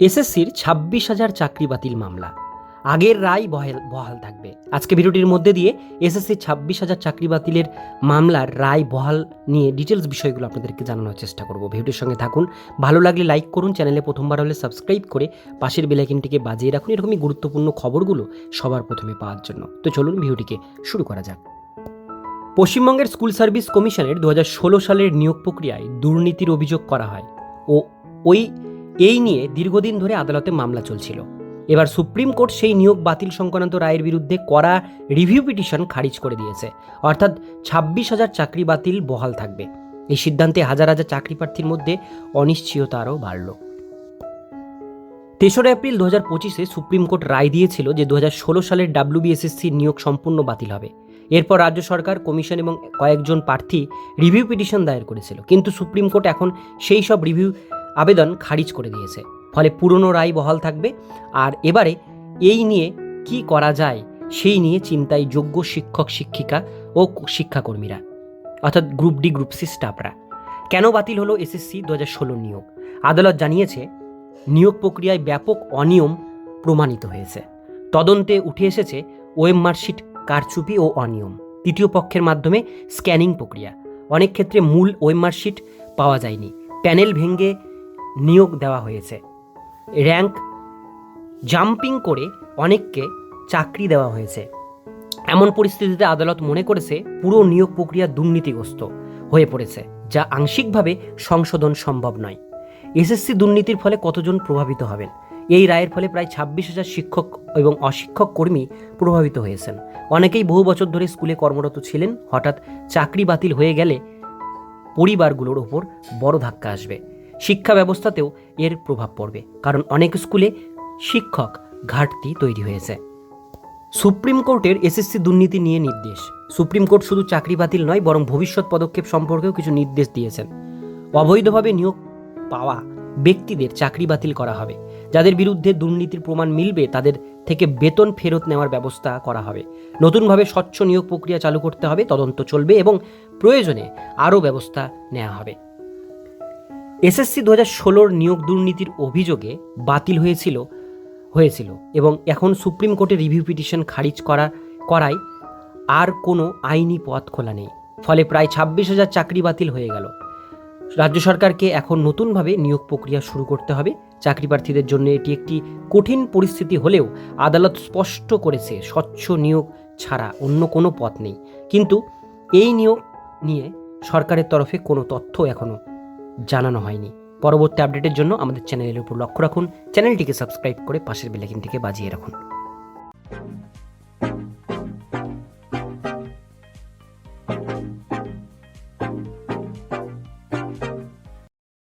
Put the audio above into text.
এসএসসির ছাব্বিশ হাজার চাকরি বাতিল মামলা। আগের রায় বহাল বহাল থাকবে। আজকে ভিডিওটির মধ্যে দিয়ে এসএসসির ছাব্বিশ হাজার চাকরি বাতিলের মামলার রায় বহাল নিয়ে ডিটেলস বিষয়গুলো আপনাদেরকে জানানোর চেষ্টা করব। ভিডিওটির সঙ্গে থাকুন। ভালো লাগলে লাইক করুন, চ্যানেলে প্রথমবার হলে সাবস্ক্রাইব করে পাশের বেলাইকিনটিকে বাজিয়ে রাখুন। এরকমই গুরুত্বপূর্ণ খবরগুলো সবার প্রথমে পাওয়ার জন্য। তো চলুন ভিডিওটিকে শুরু করা যাক। পশ্চিমবঙ্গের স্কুল সার্ভিস কমিশনের দু হাজার ষোলো সালের নিয়োগ প্রক্রিয়ায় দুর্নীতির অভিযোগ করা হয় ও ওই এই নিয়ে দীর্ঘদিন ধরে আদালতে মামলা চলছিল। এবার সুপ্রিম কোর্ট সেই নিয়োগ বাতিল সংক্রান্ত রায়ের বিরুদ্ধে করা রিভিউ পিটিশন খারিজ করে দিয়েছে। অর্থাৎ ছাব্বিশ হাজার চাকরি বাতিল বহাল থাকবে। এই সিদ্ধান্তে হাজার হাজার চাকরি প্রার্থীর মধ্যে অনিশ্চয়তা আরও বাড়ল। তেসরা এপ্রিল দু হাজার পঁচিশে সুপ্রিম কোর্ট রায় দিয়েছিল যে দু হাজার ষোলো সালের ডাব্লিউবিএসএসসি নিয়োগ সম্পূর্ণ বাতিল হবে। এরপর রাজ্য সরকার, কমিশন এবং কয়েকজন প্রার্থী রিভিউ পিটিশন দায়ের করেছিল। কিন্তু সুপ্রিম কোর্ট এখন সেই সব রিভিউ আবেদন খারিজ করে দিয়েছে। ফলে পুরনো রায় বহাল থাকবে। আর এবারে এই নিয়ে কি করা যায়, সেই নিয়ে চিন্তায় যোগ্য শিক্ষক, শিক্ষিকা ও শিক্ষাকর্মীরা, অর্থাৎ গ্রুপ ডি, গ্রুপ সি স্টাফরা। কেন বাতিল হলো এসএসসি দু হাজার ষোলো নিয়োগ? আদালত জানিয়েছে, নিয়োগ প্রক্রিয়ায় ব্যাপক অনিয়ম প্রমাণিত হয়েছে। তদন্তে উঠে এসেছে ওএমআর শিট কারচুপি ও অনিয়ম। তৃতীয় পক্ষের মাধ্যমে স্ক্যানিং প্রক্রিয়া। অনেক ক্ষেত্রে মূল ওএমআর শিট পাওয়া যায়নি। প্যানেল ভেঙে নিয়োগ দেওয়া হয়েছে। র্যাঙ্ক জাম্পিং করে অনেককে চাকরি দেওয়া হয়েছে। এমন পরিস্থিতিতে আদালত মনে করেছে, পুরো নিয়োগ প্রক্রিয়া দুর্নীতিগ্রস্ত হয়ে পড়েছে, যা আংশিকভাবে সংশোধন সম্ভব নয়। এসএসসি দুর্নীতির ফলে কতজন প্রভাবিত হবেন? এই রায়ের ফলে প্রায় ছাব্বিশ হাজার শিক্ষক এবং অশিক্ষক কর্মী প্রভাবিত হয়েছেন। অনেকেই বহু বছর ধরে স্কুলে কর্মরত ছিলেন, হঠাৎ চাকরি বাতিল হয়ে গেলে পরিবারগুলোর ওপর বড় ধাক্কা আসবে। শিক্ষা ব্যবস্থাতেও এর প্রভাব পড়বে, কারণ অনেক স্কুলে শিক্ষক ঘাটতি তৈরি হয়েছে। সুপ্রিম কোর্টের এসএসসি দুর্নীতি নিয়ে নির্দেশ। সুপ্রিম কোর্ট শুধু চাকরি বাতিল নয়, বরং ভবিষ্যৎ পদক্ষেপ সম্পর্কেও কিছু নির্দেশ দিয়েছেন। অবৈধভাবে নিয়োগ পাওয়া ব্যক্তিদের চাকরি বাতিল করা হবে। যাদের বিরুদ্ধে দুর্নীতির প্রমাণ মিলবে, তাদের থেকে বেতন ফেরত নেওয়ার ব্যবস্থা করা হবে। নতুনভাবে স্বচ্ছ নিয়োগ প্রক্রিয়া চালু করতে হবে, তদন্ত চলবে এবং প্রয়োজনে আরও ব্যবস্থা নেওয়া হবে। এসএসসি দু হাজার ষোলোর নিয়োগ দুর্নীতির অভিযোগে বাতিল হয়েছিল হয়েছিল এবং এখন সুপ্রিম কোর্টে রিভিউ পিটিশন খারিজ করা, করায় আর কোনো আইনি পথ খোলা নেই। ফলে প্রায় ছাব্বিশ হাজার চাকরি বাতিল হয়ে গেল। রাজ্য সরকারকে এখন নতুনভাবে নিয়োগ প্রক্রিয়া শুরু করতে হবে। চাকরি প্রার্থীদের জন্য এটি একটি কঠিন পরিস্থিতি হলেও আদালত স্পষ্ট করেছে, স্বচ্ছ নিয়োগ ছাড়া অন্য কোনো পথ নেই। কিন্তু এই নিয়োগ নিয়ে সরকারের তরফে কোনো তথ্য এখনও জানানো হয়নি। পরবর্তী আপডেটের জন্য আমাদের চ্যানেলের উপর লক্ষ্য রাখুন। চ্যানেলটিকে সাবস্ক্রাইব করে পাশের বেলাইকিনটিকে বাজিয়ে রাখুন।